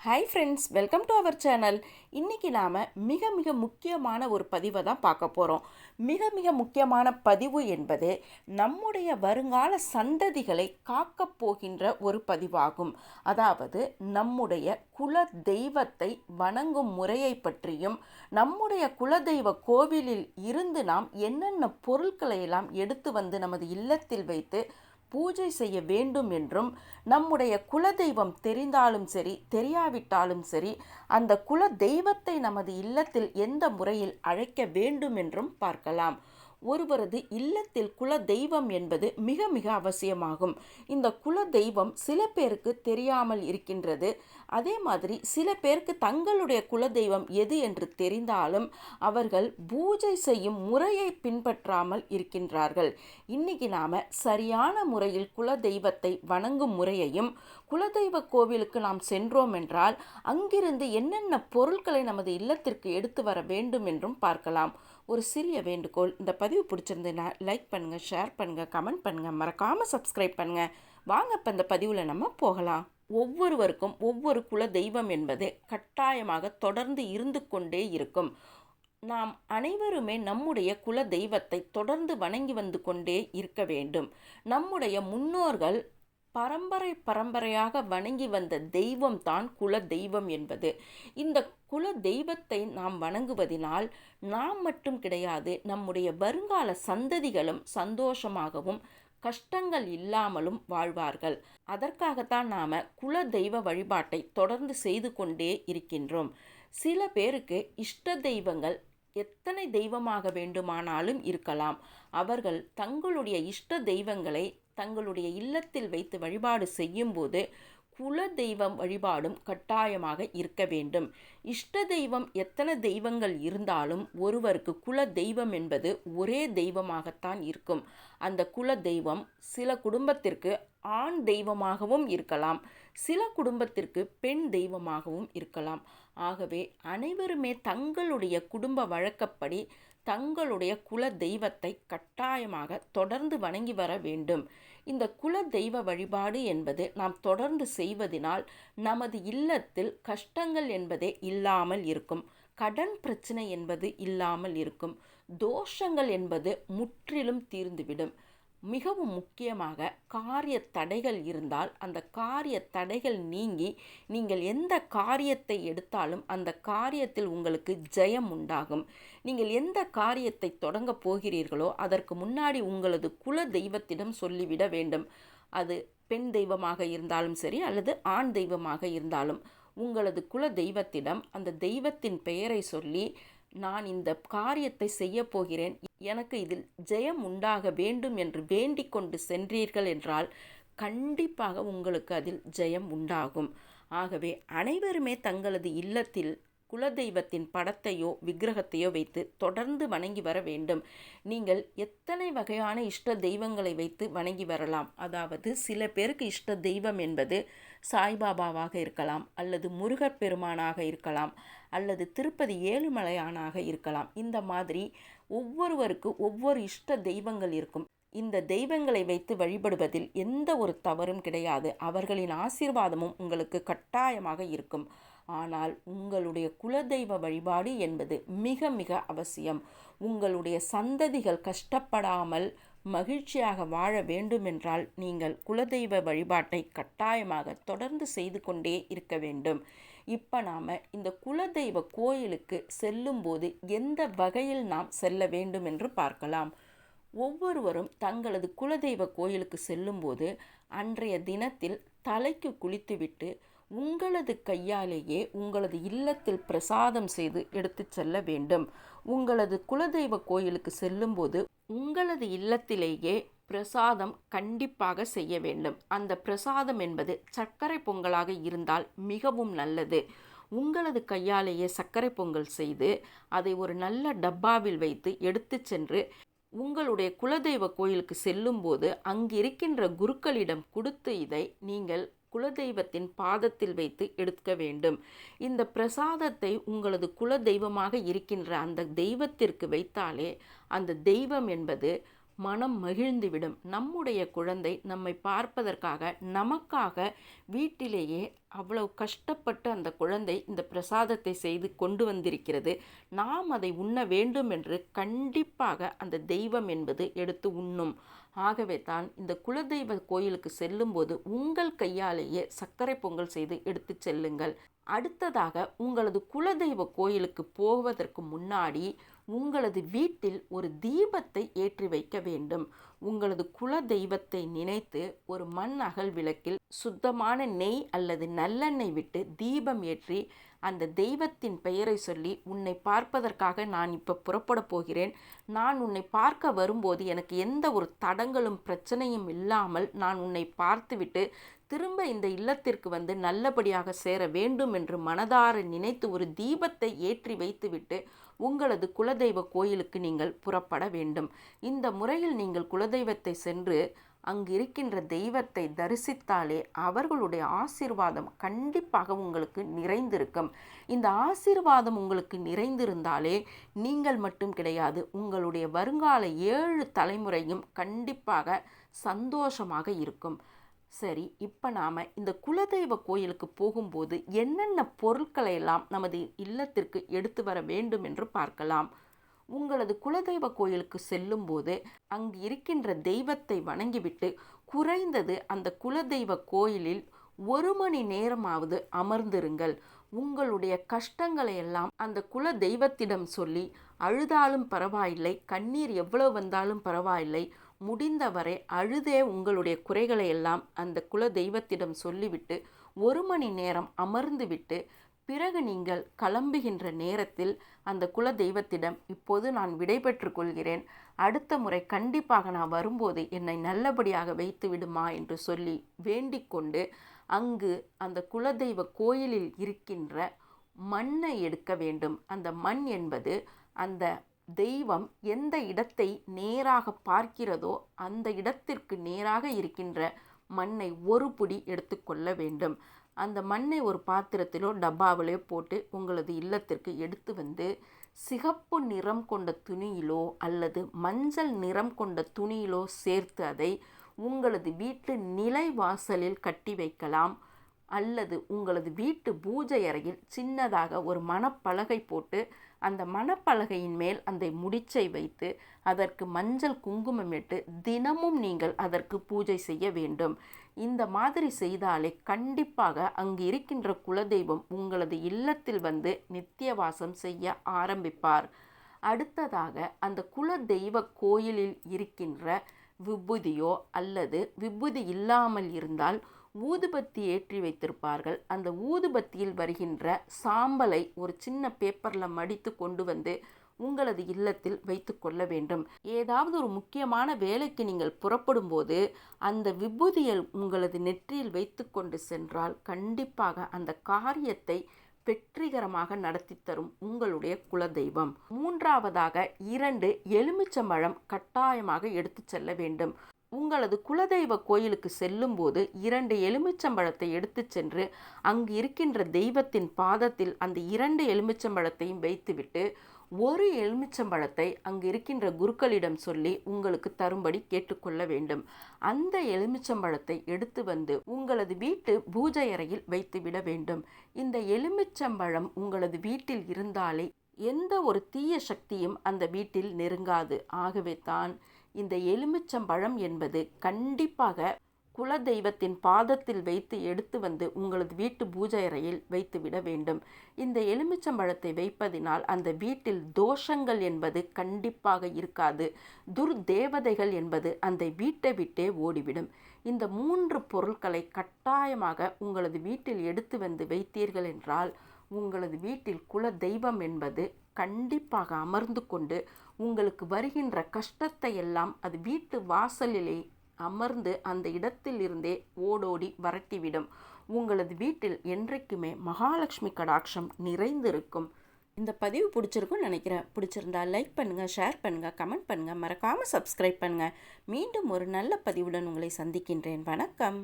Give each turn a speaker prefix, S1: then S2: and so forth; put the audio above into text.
S1: Hi friends welcome to our channel இன்றைக்கி நாம் மிக மிக முக்கியமான ஒரு பதிவை தான் பார்க்க போகிறோம் மிக மிக முக்கியமான பதிவு என்பது நம்முடைய வருங்கால சந்ததிகளை காக்கப் போகின்ற ஒரு பதிவாகும். அதாவது நம்முடைய குல தெய்வத்தை வணங்கும் முறையை பற்றியும் நம்முடைய குலதெய்வ கோவிலில் இருந்து நாம் என்னென்ன பொருட்களை எல்லாம் எடுத்து வந்து நமது இல்லத்தில் வைத்து பூஜை செய்ய வேண்டும் என்றும் நம்முடைய குலதெய்வம் தெரிந்தாலும் சரி தெரியாவிட்டாலும் சரி அந்த குல தெய்வத்தை நமது இல்லத்தில் எந்த முறையில் அழைக்க வேண்டும் என்றும் பார்க்கலாம். ஒருவரது இல்லத்தில் குல தெய்வம் என்பது மிக மிக அவசியமாகும். இந்த குல தெய்வம் சில பேருக்கு தெரியாமல் இருக்கின்றது. அதே மாதிரி சில பேருக்கு தங்களுடைய குல தெய்வம் எது என்று தெரிந்தாலும் அவர்கள் பூஜை செய்யும் முறையை பின்பற்றாமல் இருக்கின்றார்கள். இன்னைக்கு நாம சரியான முறையில் குல தெய்வத்தை வணங்கும் முறையையும் குலதெய்வ கோவிலுக்கு நாம் சென்றோம் என்றால் அங்கிருந்து என்னென்ன பொருட்களை நமது இல்லத்திற்கு எடுத்து வர வேண்டும் என்றும் பார்க்கலாம். ஒரு சிறிய வேண்டுகோள் இந்த பதிவு பிடிச்சிருந்ததுன்னா லைக் பண்ணுங்கள் ஷேர் பண்ணுங்கள் கமெண்ட் பண்ணுங்கள் மறக்காமல் சப்ஸ்கிரைப் பண்ணுங்கள் வாங்க இப்போ இந்த பதிவில் நம்ம போகலாம். ஒவ்வொருவருக்கும் ஒவ்வொரு குல தெய்வம் என்பது கட்டாயமாக தொடர்ந்து இருந்து கொண்டே இருக்கும். நாம் அனைவருமே நம்முடைய குல தெய்வத்தை தொடர்ந்து வணங்கி வந்து கொண்டே இருக்க வேண்டும். நம்முடைய முன்னோர்கள் பரம்பரை பரம்பரையாக வணங்கி வந்த தெய்வம் தான் குல தெய்வம் என்பது. இந்த குல தெய்வத்தை நாம் வணங்குவதினால் நாம் மட்டும் கிடையாது நம்முடைய வருங்கால சந்ததிகளும் சந்தோஷமாகவும் கஷ்டங்கள் இல்லாமலும் வாழ்வார்கள். அதற்காகத்தான் நாம் குல தெய்வ வழிபாட்டை தொடர்ந்து செய்து கொண்டே இருக்கின்றோம். சில பேருக்கு இஷ்ட தெய்வங்கள் எத்தனை தெய்வமாக வேண்டுமானாலும் இருக்கலாம். அவர்கள் தங்களுடைய இஷ்ட தெய்வங்களை தங்களுடைய இல்லத்தில் வைத்து வழிபாடு செய்யும்போது குல தெய்வம் வழிபாடும் கட்டாயமாக இருக்க வேண்டும். இஷ்ட தெய்வம் எத்தனை தெய்வங்கள் இருந்தாலும் ஒருவருக்கு குல தெய்வம் என்பது ஒரே தெய்வமாகத்தான் இருக்கும். அந்த குல தெய்வம் சில குடும்பத்திற்கு ஆண் தெய்வமாகவும் இருக்கலாம். சில குடும்பத்திற்கு பெண் தெய்வமாகவும் இருக்கலாம். ஆகவே அனைவருமே தங்களுடைய குடும்ப வழக்கப்படி தங்களுடைய குல தெய்வத்தை கட்டாயமாக தொடர்ந்து வணங்கி வர வேண்டும். இந்த குல தெய்வ வழிபாடு என்பது நாம் தொடர்ந்து செய்வதனால் நமது இல்லத்தில் கஷ்டங்கள் என்பதே இல்லாமல் இருக்கும். கடன் பிரச்சனை என்பது இல்லாமல் இருக்கும். தோஷங்கள் என்பது முற்றிலும் தீர்ந்துவிடும். மிகவும் முக்கியமாக காரிய தடைகள் இருந்தால் அந்த காரிய தடைகள் நீங்கி நீங்கள் எந்த காரியத்தை எடுத்தாலும் அந்த காரியத்தில் உங்களுக்கு ஜெயம் உண்டாகும். நீங்கள் எந்த காரியத்தை தொடங்க போகிறீர்களோ அதற்கு முன்னாடி உங்களது குல தெய்வத்திடம் சொல்லிவிட வேண்டும். அது பெண் தெய்வமாக இருந்தாலும் சரி அல்லது ஆண் தெய்வமாக இருந்தாலும் உங்களது குல தெய்வத்திடம் அந்த தெய்வத்தின் பெயரை சொல்லி நான் இந்த காரியத்தை செய்ய போகிறேன் எனக்கு இதில் ஜெயம் உண்டாக வேண்டும் என்று வேண்டிக் கொண்டு சென்றீர்கள் என்றால் கண்டிப்பாக உங்களுக்கு அதில் ஜெயம் உண்டாகும். ஆகவே அனைவருமே தங்களது இல்லத்தில் குலதெய்வத்தின் படத்தையோ விக்கிரகத்தையோ வைத்து தொடர்ந்து வணங்கி வர வேண்டும். நீங்கள் எத்தனை வகையான இஷ்ட தெய்வங்களை வைத்து வணங்கி வரலாம்? அதாவது சில பேருக்கு இஷ்ட தெய்வம் என்பது சாய்பாபாவாக இருக்கலாம் அல்லது முருகர் பெருமானாக இருக்கலாம் அல்லது திருப்பதி ஏழுமலையானாக இருக்கலாம். இந்த மாதிரி ஒவ்வொருவருக்கு ஒவ்வொரு இஷ்ட தெய்வங்கள் இருக்கும். இந்த தெய்வங்களை வைத்து வழிபடுவதில் எந்த ஒரு தவறும் கிடையாது. அவர்களின் ஆசீர்வாதமும் உங்களுக்கு கட்டாயமாக இருக்கும். ஆனால் உங்களுடைய குலதெய்வ வழிபாடு என்பது மிக மிக அவசியம். உங்களுடைய சந்ததிகள் கஷ்டப்படாமல் மகிழ்ச்சியாக வாழ வேண்டுமென்றால் நீங்கள் குலதெய்வ வழிபாட்டை கட்டாயமாக தொடர்ந்து செய்து கொண்டே இருக்க வேண்டும். இப்போ நாம் இந்த குலதெய்வ கோயிலுக்கு செல்லும்போது எந்த வகையில் நாம் செல்ல வேண்டும் என்று பார்க்கலாம். ஒவ்வொருவரும் தங்களது குலதெய்வ கோயிலுக்கு செல்லும்போது அன்றைய தினத்தில் தலைக்கு குளித்துவிட்டு உங்களது கையாலேயே உங்களது இல்லத்தில் பிரசாதம் செய்து எடுத்து செல்ல வேண்டும். உங்களது குலதெய்வ கோயிலுக்கு செல்லும்போது உங்களது இல்லத்திலேயே பிரசாதம் கண்டிப்பாக செய்ய வேண்டும். அந்த பிரசாதம் என்பது சர்க்கரை பொங்கலாக இருந்தால் மிகவும் நல்லது. உங்களது கையாலேயே சர்க்கரை பொங்கல் செய்து அதை ஒரு நல்ல டப்பாவில் வைத்து எடுத்து சென்று உங்களுடைய குலதெய்வ கோயிலுக்கு செல்லும்போது அங்கிருக்கின்ற குருக்களிடம் கொடுத்து இதை நீங்கள் குலதெய்வத்தின் பாதத்தில் வைத்து எடுக்க வேண்டும். இந்த பிரசாதத்தை உங்களது குல தெய்வமாக இருக்கின்ற அந்த தெய்வத்திற்கு வைத்தாலே அந்த தெய்வம் என்பது மனம் மகிழ்ந்துவிடும். நம்முடைய குழந்தை நம்மை பார்ப்பதற்காக நமக்காக வீட்டிலேயே அவ்வளவு கஷ்டப்பட்டு அந்த குழந்தை இந்த பிரசாதத்தை செய்து கொண்டு வந்திருக்கிறது. நாம் அதை உண்ண வேண்டும் என்று கண்டிப்பாக அந்த தெய்வம் என்பது எடுத்து உண்ணும். ஆகவே தான் இந்த குலதெய்வ கோயிலுக்கு செல்லும்போது உங்கள் கையாலேயே சர்க்கரை பொங்கல் செய்து எடுத்து செல்லுங்கள். அடுத்ததாக உங்களது குலதெய்வ கோயிலுக்கு போவதற்கு முன்னாடி உங்களது வீட்டில் ஒரு தீபத்தை ஏற்றி வைக்க வேண்டும். உங்களது குல தெய்வத்தை நினைத்து ஒரு மண் அகல் விளக்கில் சுத்தமான நெய் அல்லது நல்லெண்ணெய் விட்டு தீபம் ஏற்றி அந்த தெய்வத்தின் பெயரை சொல்லி உன்னை பார்ப்பதற்காக நான் இப்போ புறப்பட போகிறேன். நான் உன்னை பார்க்க வரும்போது எனக்கு எந்த ஒரு தடங்களும் பிரச்சனையும் இல்லாமல் நான் உன்னை பார்த்துவிட்டு திரும்ப இந்த இல்லத்திற்கு வந்து நல்லபடியாக சேர வேண்டும் என்று மனதார நினைத்து ஒரு தீபத்தை ஏற்றி வைத்துவிட்டு உங்களது குலதெய்வ கோயிலுக்கு நீங்கள் புறப்பட வேண்டும். இந்த முறையில் நீங்கள் குலதெய்வத்தை சென்று அங்கு இருக்கின்ற தெய்வத்தை தரிசித்தாலே அவர்களுடைய ஆசீர்வாதம் கண்டிப்பாக உங்களுக்கு நிறைந்திருக்கும். இந்த ஆசீர்வாதம் உங்களுக்கு நிறைந்திருந்தாலே நீங்கள் மட்டும் கிடையாது உங்களுடைய வருங்கால ஏழு தலைமுறையும் கண்டிப்பாக சந்தோஷமாக இருக்கும். சரி இப்போ நாம் இந்த குலதெய்வ கோயிலுக்கு போகும்போது என்னென்ன பொருட்களை எல்லாம் நமது இல்லத்திற்கு எடுத்து வர வேண்டும் என்று பார்க்கலாம். உங்களது குலதெய்வ கோயிலுக்கு செல்லும்போது அங்கு இருக்கின்ற தெய்வத்தை வணங்கிவிட்டு குறைந்தது அந்த குலதெய்வ கோயிலில் ஒரு மணி நேரமாவது அமர்ந்திருங்கள். உங்களுடைய கஷ்டங்களை எல்லாம் அந்த குல தெய்வத்திடம் சொல்லி அழுதாலும் பரவாயில்லை கண்ணீர் எவ்வளவு வந்தாலும் பரவாயில்லை முடிந்தவரை அழுதே உங்களுடைய குறைகளை எல்லாம் அந்த குல தெய்வத்திடம் சொல்லிவிட்டு ஒரு மணி நேரம் அமர்ந்துவிட்டு பிறகு நீங்கள் கிளம்புகின்ற நேரத்தில் அந்த குல தெய்வத்திடம் இப்போது நான் விடைபெற்று கொள்கிறேன். அடுத்த முறை கண்டிப்பாக நான் வரும்போது என்னை நல்லபடியாக வைத்து விடுமா? என்று சொல்லி வேண்டிக் கொண்டு அங்கு அந்த குலதெய்வ கோயிலில் இருக்கின்ற மண்ணை எடுக்க வேண்டும். அந்த மண் என்பது அந்த தெய்வம் எந்த இடத்தை நேராக பார்க்கிறதோ அந்த இடத்திற்கு நேராக இருக்கின்ற மண்ணை ஒரு புடி எடுத்துக்கொள்ள வேண்டும். அந்த மண்ணை ஒரு பாத்திரத்திலோ டப்பாவிலோ போட்டு உங்களது இல்லத்திற்கு எடுத்து வந்து சிகப்பு நிறம் கொண்ட துணியிலோ அல்லது மஞ்சள் நிறம் கொண்ட துணியிலோ சேர்த்து அதை உங்களது வீட்டு நிலை வாசலில் கட்டி வைக்கலாம். அல்லது உங்களது வீட்டு பூஜை அறையில் சின்னதாக ஒரு மணப்பலகை போட்டு அந்த மணப்பலகையின் மேல் அந்த முடிச்சை வைத்து அதற்கு மஞ்சள் குங்குமமிட்டு தினமும் நீங்கள் அதற்கு பூஜை செய்ய வேண்டும். இந்த மாதிரி செய்தாலே கண்டிப்பாக அங்கு இருக்கின்ற குலதெய்வம் உங்களது இல்லத்தில் வந்து நித்தியவாசம் செய்ய ஆரம்பிப்பார். அடுத்ததாக அந்த குல தெய்வ கோயிலில் இருக்கின்ற விபூதியோ அல்லது விபூதி இல்லாமல் இருந்தால் ஊதுபத்தி ஏற்றி வைத்திருப்பார்கள். அந்த ஊதுபத்தியில் வருகின்ற சாம்பலை ஒரு சின்ன பேப்பரில் மடித்து கொண்டு வந்து உங்களது இல்லத்தில் வைத்து கொள்ள வேண்டும். ஏதாவது ஒரு முக்கியமான வேலைக்கு நீங்கள் புறப்படும் போது அந்த விபூதியை உங்களது நெற்றியில் வைத்து கொண்டு சென்றால் கண்டிப்பாக அந்த காரியத்தை வெற்றிகரமாக நடத்தி தரும் உங்களுடைய குலதெய்வம். மூன்றாவதாக இரண்டு எலுமிச்சம்பழம் கட்டாயமாக எடுத்து செல்ல வேண்டும். உங்களது குலதெய்வ கோயிலுக்கு செல்லும்போது இரண்டு எலுமிச்சம்பழத்தை எடுத்து சென்று அங்கு இருக்கின்ற தெய்வத்தின் பாதத்தில் அந்த இரண்டு எலுமிச்சம்பழத்தையும் வைத்துவிட்டு ஒரு எலுமிச்சம்பழத்தை அங்கு இருக்கின்ற குருக்களிடம் சொல்லி உங்களுக்கு தரும்படி கேட்டுக்கொள்ள வேண்டும். அந்த எலுமிச்சம்பழத்தை எடுத்து வந்து உங்களது வீட்டு பூஜை அறையில் வைத்துவிட வேண்டும். இந்த எலுமிச்சம்பழம் உங்களது வீட்டில் இருந்தாலே எந்த ஒரு தீய சக்தியும் அந்த வீட்டில் நெருங்காது. ஆகவே தான் இந்த எலுமிச்சம்பழம் என்பது கண்டிப்பாக குலதெய்வத்தின் பாதத்தில் வைத்து எடுத்து வந்து உங்களது வீட்டு பூஜை அறையில் வைத்துவிட வேண்டும். இந்த எலுமிச்சம்பழத்தை வைப்பதினால் அந்த வீட்டில் தோஷங்கள் என்பது கண்டிப்பாக இருக்காது. துர்தேவதைகள் என்பது அந்த வீட்டை விட்டே ஓடிவிடும். இந்த மூன்று பொருட்களை கட்டாயமாக உங்களது வீட்டில் எடுத்து வந்து வைத்தீர்கள் என்றால் உங்களது வீட்டில் குல தெய்வம் என்பது கண்டிப்பாக அமர்ந்து கொண்டு உங்களுக்கு வருகின்ற கஷ்டத்தை எல்லாம் அது வீட்டு வாசலிலே அமர்ந்து அந்த இடத்தில் இருந்தே ஓடோடி வரட்டிவிடும். உங்களது வீட்டில் என்றைக்குமே மகாலட்சுமி கடாட்சம் நிறைந்திருக்கும். இந்த பதிவு பிடிச்சிருக்குன்னு நினைக்கிறேன். பிடிச்சிருந்தா லைக் பண்ணுங்கள் ஷேர் பண்ணுங்கள் கமெண்ட் பண்ணுங்கள் மறக்காமல் சப்ஸ்கிரைப் பண்ணுங்கள் மீண்டும் ஒரு நல்ல பதிவுடன் உங்களை சந்திக்கின்றேன். வணக்கம்.